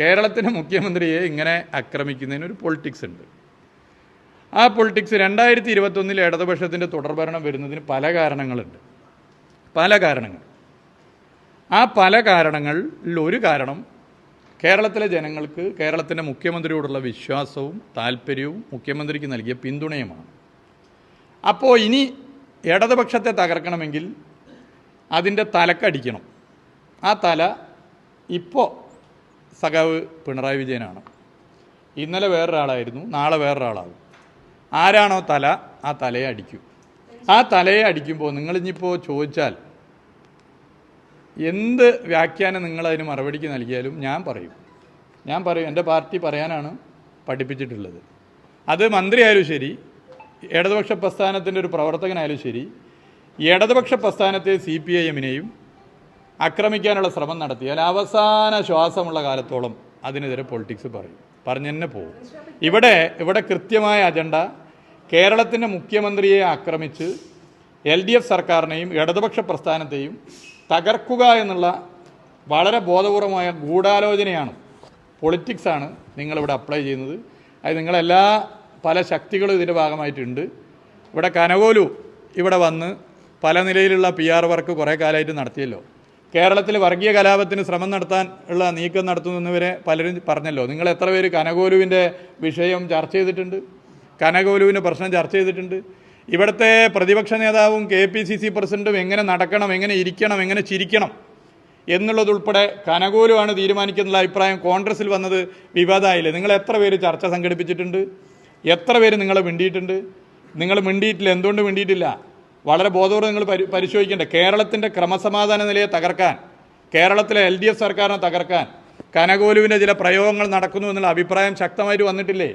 കേരളത്തിന്റെ മുഖ്യമന്ത്രിയെ ഇങ്ങനെ ആക്രമിക്കുന്നതിന് ഒരു പൊളിറ്റിക്സ് ഉണ്ട്. ആ പൊളിറ്റിക്സ് രണ്ടായിരത്തി ഇരുപത്തൊന്നിൽ ഇടതുപക്ഷത്തിന്റെ തുടർഭരണം വരുന്നതിന് പല കാരണങ്ങളുണ്ട്. പല കാരണങ്ങൾ. ആ പല കാരണങ്ങളിൽ ഒരു കാരണം കേരളത്തിലെ ജനങ്ങൾക്ക് കേരളത്തിന്റെ മുഖ്യമന്ത്രിയോടുള്ള വിശ്വാസവും താല്പര്യവും മുഖ്യമന്ത്രിക്ക് നൽകിയ പിന്തുണയുമാണ്. അപ്പോൾ ഇനി ഇടതുപക്ഷത്തെ തകർക്കണമെങ്കിൽ അതിന്റെ തലക്കടിക്കണം. ആ തല ഇപ്പോൾ സഖാവ് പിണറായി വിജയനാണ്. ഇന്നലെ വേറൊരാളായിരുന്നു നാളെ വേറൊരാളാകും. ആരാണോ തല ആ തലയെ അടിക്കും. ആ തലയെ അടിക്കുമ്പോൾ നിങ്ങളിനിപ്പോൾ ചോദിച്ചാൽ എന്ത് വ്യാഖ്യാനം നിങ്ങളതിന് മറുപടിക്ക് നൽകിയാലും ഞാൻ പറയും. ഞാൻ പറയും എന്റെ പാർട്ടി പറയാനാണ് പഠിപ്പിച്ചിട്ടുള്ളത്. അത് മന്ത്രിയായാലും ശരി ഇടതുപക്ഷ പ്രസ്ഥാനത്തിന്റെ ഒരു പ്രവർത്തകനായാലും ശരി ഇടതുപക്ഷ പ്രസ്ഥാനത്തെ സി പി ഐ എമ്മിനെയും ആക്രമിക്കാനുള്ള ശ്രമം നടത്തിയാൽ അവസാന ശ്വാസമുള്ള കാലത്തോളം അതിനെതിരെ പൊളിറ്റിക്സ് പറയും. പറഞ്ഞു തന്നെ പോകും ഇവിടെ ഇവിടെ കൃത്യമായ അജണ്ട കേരളത്തിന്റെ മുഖ്യമന്ത്രിയെ ആക്രമിച്ച് എൽ ഡി എഫ് സർക്കാരിനെയും ഇടതുപക്ഷ പ്രസ്ഥാനത്തെയും തകർക്കുക എന്നുള്ള വളരെ ബോധപൂർവമായ ഗൂഢാലോചനയാണ്. പൊളിറ്റിക്സാണ് നിങ്ങളിവിടെ അപ്ലൈ ചെയ്യുന്നത്. അത് നിങ്ങളെല്ലാ പല ശക്തികളും ഇതിന്റെ ഭാഗമായിട്ടുണ്ട്. ഇവിടെ കനകോലു ഇവിടെ വന്ന് പല നിലയിലുള്ള പി ആർ വർക്ക് കുറേ കാലമായിട്ട് നടത്തിയല്ലോ. കേരളത്തിൽ വർഗീയ കലാപത്തിന് ശ്രമം നടത്താൻ ഉള്ള നീക്കം നടത്തുന്നവരെ പലരും പറഞ്ഞല്ലോ. നിങ്ങൾ എത്ര പേര് കനകോലുവിന്റെ വിഷയം ചർച്ച ചെയ്തിട്ടുണ്ട്? കനകോലുവിന്റെ പ്രശ്നം ചർച്ച ചെയ്തിട്ടുണ്ട്. ഇവിടുത്തെ പ്രതിപക്ഷ നേതാവും കെ പി സി സി പ്രസിഡന്റും എങ്ങനെ നടക്കണം എങ്ങനെ ഇരിക്കണം എങ്ങനെ ചിരിക്കണം എന്നുള്ളതുൾപ്പെടെ കനകോലുമാണ് തീരുമാനിക്കുന്നുള്ള അഭിപ്രായം കോൺഗ്രസിൽ വന്നത് വിവാദമായില്ലേ നിങ്ങൾ എത്ര പേര് ചർച്ച സംഘടിപ്പിച്ചിട്ടുണ്ട്? എത്ര പേര് നിങ്ങളെ മിണ്ടിയിട്ടുണ്ട്? നിങ്ങൾ മിണ്ടിയിട്ടില്ല എന്തുകൊണ്ട് മിണ്ടിയിട്ടില്ല? വളരെ ബോധപൂർവം നിങ്ങൾ പരി പരിശോധിക്കേണ്ടത് കേരളത്തിന്റെ ക്രമസമാധാന നിലയെ തകർക്കാൻ കേരളത്തിലെ എൽ ഡി എഫ് സർക്കാരിനെ തകർക്കാൻ കനകോലുവിന്റെ ചില പ്രയോഗങ്ങൾ നടക്കുന്നു എന്നുള്ള അഭിപ്രായം ശക്തമായിട്ട് വന്നിട്ടില്ലേ?